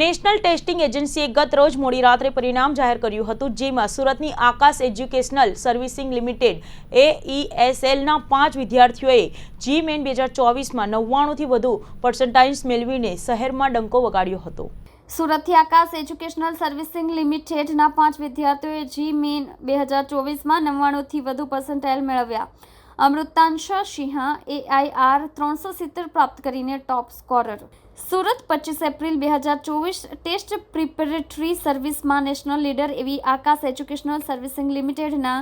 National testing એજન્સીએ ગત રોજ મોડી રાત્રે પરિણામ જાહેર કર્યું હતું, જેમાં સુરતની આકાશ એજ્યુકેશનલ સર્વિસિંગ લિમિટેડ એઈએસએલના પાંચ વિદ્યાર્થીઓએ જી મેન બે હજાર ચોવીસમાં નવ્વાણુંથી વધુ પર્સન્ટાઇન્સ મેળવીને શહેરમાં ડંકો વગાડ્યો હતો. સુરતથી આકાશ એજ્યુકેશનલ સર્વિસિંગ લિમિટેડના પાંચ વિદ્યાર્થીઓએ જી મેન બે હજાર ચોવીસમાં નવ્વાણુંથી વધુ પર્સન્ટાઇલ મેળવ્યા. અમૃતાંશ સિંહા એઆઈઆર ત્રણસો સિત્તેર પ્રાપ્ત કરીને ટોપ સ્કોરર સુરત પચીસ એપ્રિલ બે હજાર ચોવીસ ટેસ્ટ પ્રિપેરેટરી સર્વિસમાં નેશનલ લીડર એવી આકાશ એજ્યુકેશનલ સર્વિસિંગ લિમિટેડના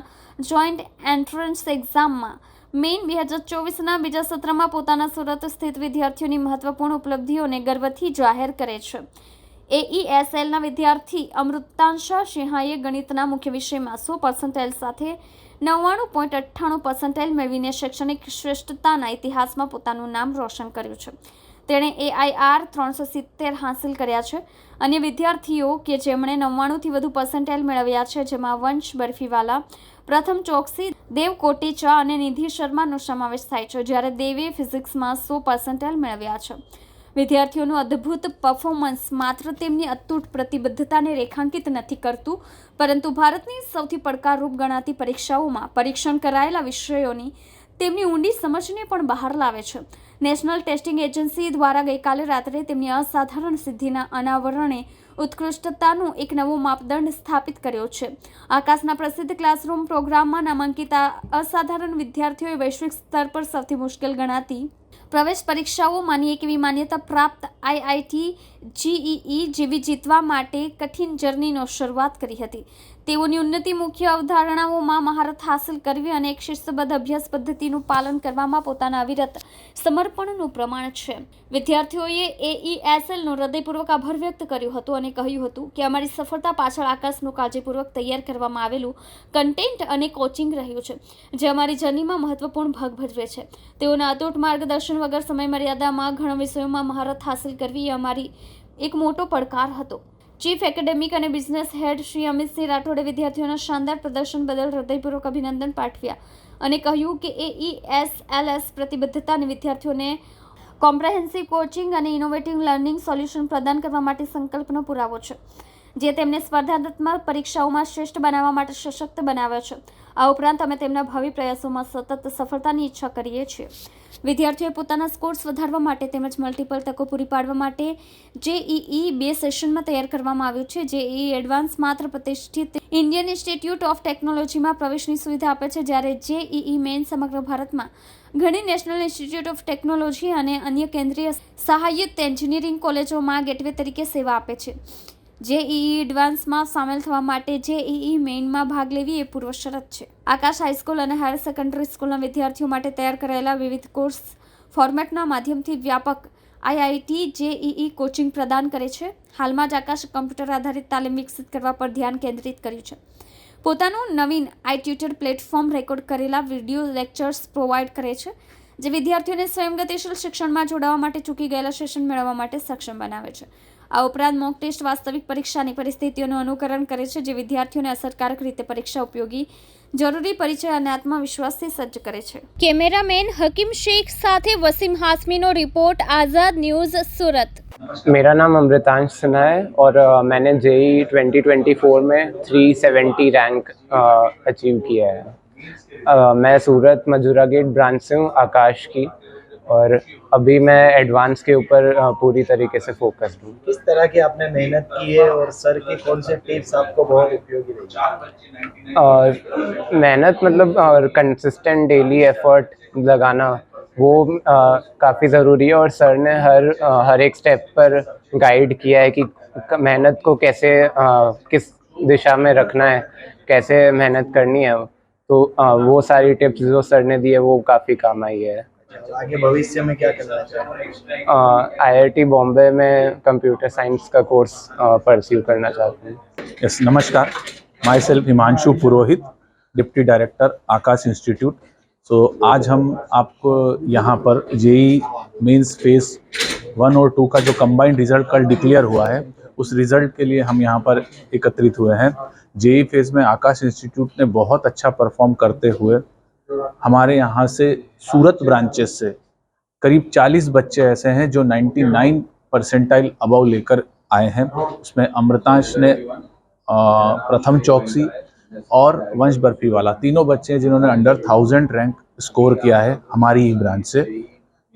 જોઈન્ટ એન્ટ્રન્સ એક્ઝામમાં મેઇન બે હજાર ચોવીસના બીજા સત્રમાં પોતાના સુરત સ્થિત વિદ્યાર્થીઓની મહત્વપૂર્ણ ઉપલબ્ધિઓને ગર્વથી જાહેર કરે છે. એઈએસએલના વિદ્યાર્થી અમૃતાંશ સિંહાએ ગણિતના મુખ્ય વિષયમાં સો પર્સન્ટાઇલ સાથે નવ્વાણું પોઈન્ટ અઠ્ઠાણું પર્સન્ટાઇલ મેળવીને શૈક્ષણિક શ્રેષ્ઠતાના ઇતિહાસમાં પોતાનું નામ રોશન કર્યું છે. તેણે એઆઈઆર ત્રણસો સિત્તેર હાંસિલ કર્યા છે. અન્ય વિદ્યાર્થીઓ કે જેમણે નવ્વાણુંથી વધુ પર્સન્ટાઇલ મેળવ્યા છે, જેમાં વંશ બરફીવાલા, પ્રથમ ચોકસી, દેવ કોટેચા અને નિધિ શર્માનો સમાવેશ થાય છે, જ્યારે દેવે ફિઝિક્સમાં સો પર્સન્ટાઇલ મેળવ્યા છે. વિદ્યાર્થીઓનું અદ્ભુત પરફોર્મન્સ માત્ર તેમની અતૂટ પ્રતિબદ્ધતાને રેખાંકિત નથી કરતું, પરંતુ ભારતની સૌથી પડકારરૂપ ગણાતી પરીક્ષાઓમાં પરીક્ષણ કરાયેલા વિષયોની તેમની ઊંડી સમજને પણ બહાર લાવે છે. નેશનલ ટેસ્ટિંગ એજન્સી દ્વારા ગઈકાલે રાત્રે તેમની અસાધારણ સિદ્ધિના અનાવરણે ઉત્કૃષ્ટતાનું એક નવો માપદંડ સ્થાપિત કર્યો છે. આકાશના પ્રસિદ્ધ ક્લાસરૂમ પ્રોગ્રામમાં નામાંકિત અસાધારણ વિદ્યાર્થીઓએ વૈશ્વિક સ્તર પર સૌથી મુશ્કેલ ગણાતી પ્રવેશ પરીક્ષાઓમાંની એક એવી માન્યતા પ્રાપ્ત આઈઆઈટી જીઈઈ જેવી જીતવા માટે કઠિન જર્નીનો શરૂઆત કરી હતી. તેઓની ઉન્નતિ મુખ્ય અવધારણાઓમાં મહારત હાંસલ કરવી અને એક શિસ્તબદ્ધ અભ્યાસ પદ્ધતિનું પાલન કરવામાં પોતાના અવિરત સમર્પણનું પ્રમાણ છે. વિદ્યાર્થીઓએ એઈએસએલનો હૃદયપૂર્વક આભાર વ્યક્ત કર્યો હતો અને કહ્યું હતું કે અમારી સફળતા પાછળ આકાશનું કાળજીપૂર્વક તૈયાર કરવામાં આવેલું કન્ટેન્ટ અને કોચિંગ રહ્યું છે, જે અમારી જર્નીમાં મહત્વપૂર્ણ ભાગ ભજવે છે. તેઓના અતૂટ માર્ગદર્શન વગર સમય મર્યાદામાં ઘણા વિષયોમાં મહારત હાંસલ કરવી એ અમારી એક મોટો પડકાર હતો. ચીફ એકેડેમિક અને બિઝનેસ હેડ શ્રી અમિતસિંહ રાઠોડે વિદ્યાર્થીઓના શાનદાર પ્રદર્શન બદલ હૃદયપૂર્વક અભિનંદન પાઠવ્યા અને કહ્યું કે એઈએસએલએસ પ્રતિબદ્ધતા અને વિદ્યાર્થીઓને કોમ્પ્રેહેન્સિવ કોચિંગ અને ઇનોવેટિવ લર્નિંગ સોલ્યુશન પ્રદાન કરવા માટે સંકલ્પનો પુરાવો છે. જે તેમને સ્પર્ધાત્મક પરીક્ષાઓમાં શ્રેષ્ઠ બનાવવા માટે સશક્ત બનાવે છે. આ ઉપરાંત અમે તેમના ભાવિ પ્રયાસોમાં સતત સફળતાની ઈચ્છા કરીએ છીએ. વિદ્યાર્થીઓએ પોતાના સ્કોર્સ વધારવા માટે તેમજ મલ્ટિપલ તકો પૂરી પાડવા માટે જેઈઈ બે સેશનમાં તૈયાર કરવામાં આવ્યું છે. જેઈઈ એડવાન્સ માત્ર પ્રતિષ્ઠિત ઇન્ડિયન ઇન્સ્ટિટ્યૂટ ઓફ ટેકનોલોજીમાં પ્રવેશની સુવિધા આપે છે, જ્યારે જેઈઈ મેઇન સમગ્ર ભારતમાં ઘણી નેશનલ ઇન્સ્ટિટ્યૂટ ઓફ ટેકનોલોજી અને અન્ય કેન્દ્રીય સહાયિત એન્જિનિયરિંગ કોલેજોમાં ગેટવે તરીકે સેવા આપે છે. જેઈઈ એડવાન્સમાં સામેલ થવા માટે જેઈઈ મેઇનમાં ભાગ લેવી એ પૂર્વ શરત છે. આકાશ હાઈસ્કૂલ અને હાયર સેકન્ડરી સ્કૂલના વિદ્યાર્થીઓ માટે તૈયાર કરાયેલા વિવિધ કોર્સ ફોર્મેટના માધ્યમથી વ્યાપક આઈઆઈટી જેઈઈ કોચિંગ પ્રદાન કરે છે. હાલમાં જ આકાશ કમ્પ્યુટર આધારિત તાલીમ વિકસિત કરવા પર ધ્યાન કેન્દ્રિત કર્યું છે. પોતાનું નવીન આઈ ટ્યુટર પ્લેટફોર્મ રેકોર્ડ કરેલા વીડિયો લેક્ચર્સ પ્રોવાઈડ કરે છે, જે વિદ્યાર્થીઓને સ્વયંગતિશીલ શિક્ષણમાં જોડાવા માટે ચૂકી ગયેલા સેશન મેળવવા માટે સક્ષમ બનાવે છે. આ ઉપરાંત મોક ટેસ્ટ વાસ્તવિક પરીક્ષાની પરિસ્થિતિઓનું અનુકરણ કરે છે જે વિદ્યાર્થીઓને અસરકારક રીતે પરીક્ષા ઉપયોગી જરૂરી પરિચય અને આત્મવિશ્વાસથી સજ્જ કરે છે કેમેરામેન હકીમ શેખ સાથે વસીમ હાસમીનો રિપોર્ટ આઝાદ ન્યૂઝ સુરત मेरा नाम अमृतांश सिन्हा है और अ, मैंने जेई 2024 में 370 रैंक अचीव किया है अ, मैं सूरत मजूरा गेट ब्रांच से हूँ आकाश की और अभी मैं एडवांस के ऊपर पूरी तरीके से फोकस हूँ। किस तरह की आपने मेहनत की है और सर की कौन से टिप्स आपको बहुत उपयोगी रही? और मेहनत मतलब और कंसिस्टेंट डेली एफर्ट लगाना वो काफ़ी ज़रूरी है। और सर ने हर अ, हर एक स्टेप पर गाइड किया है कि मेहनत को कैसे अ, किस दिशा में रखना है कैसे मेहनत करनी है। तो अ, वो सारी टिप्स जो सर ने दी है वो काफ़ी काम आई है। तो आगे भविष्य में क्या करना चाहेंगे? आईआईटी बॉम्बे में कंप्यूटर साइंस का कोर्स परस्यू करना चाहते हैं। यस नमस्कार। Myself Himanshu Purohit deputy director Aakash institute so आज हम आपको यहाँ पर जेई मेंस फेस वन और टू का जो कंबाइंड रिज़ल्ट कल डिक्लेयर हुआ है उस रिज़ल्ट के लिए हम यहाँ पर एकत्रित हुए हैं। जेई फ़ेज़ में आकाश इंस्टीट्यूट ने बहुत अच्छा परफॉर्म करते हुए हमारे यहाँ से सूरत ब्रांचेस से करीब 40 बच्चे ऐसे हैं जो 99 परसेंटाइल अबव लेकर आए हैं। उसमें अमृतांश ने प्रथम चौकसी और वंश बर्फ़ी वाला तीनों बच्चे हैं जिन्होंने अंडर थाउज़ेंड रैंक स्कोर किया है हमारी ही ब्रांच से,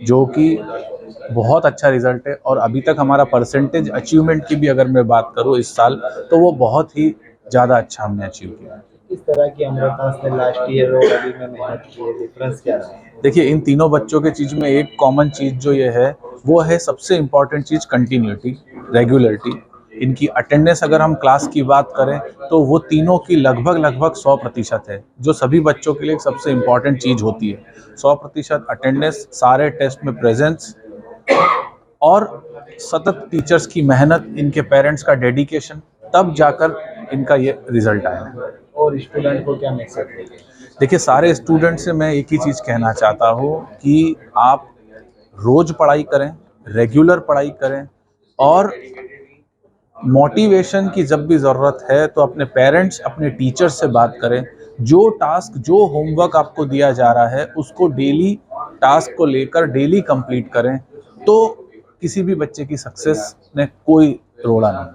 जो कि बहुत अच्छा रिज़ल्ट है। और अभी तक हमारा परसेंटेज अचीवमेंट की भी अगर मैं बात करूँ इस साल तो वो बहुत ही ज़्यादा अच्छा हमने अचीव किया है। किस तरह की अमृतांश ने लास्ट ईयर और अभी में मेहनत की है? डिफरेंस क्या रहा है? देखिए, इन तीनों बच्चों के चीज़ में एक कॉमन चीज़ जो ये है, वो है सबसे इंपॉर्टेंट चीज़ कंटिन्यूटी रेगुलरिटी इनकी अटेंडेंस अगर हम क्लास की बात करें तो वो तीनों की लगभग लगभग सौ प्रतिशत है, जो सभी बच्चों के लिए सबसे इंपॉर्टेंट चीज़ होती है। सौ प्रतिशत अटेंडेंस सारे टेस्ट में प्रेजेंस और सतत टीचर्स की मेहनत, इनके पेरेंट्स का डेडिकेशन तब जाकर इनका ये रिज़ल्ट आया। है और स्टूडेंट को क्या मैसेज देंगे देखिए सारे स्टूडेंट से मैं एक ही चीज़ कहना चाहता हूँ कि आप रोज़ पढ़ाई करें रेगुलर पढ़ाई करें और मोटिवेशन की जब भी ज़रूरत है तो अपने पेरेंट्स अपने टीचर से बात करें। जो टास्क जो होमवर्क आपको दिया जा रहा है उसको डेली टास्क को लेकर डेली कंप्लीट करें। तो किसी भी बच्चे की सक्सेस में कोई रोड़ा नहीं।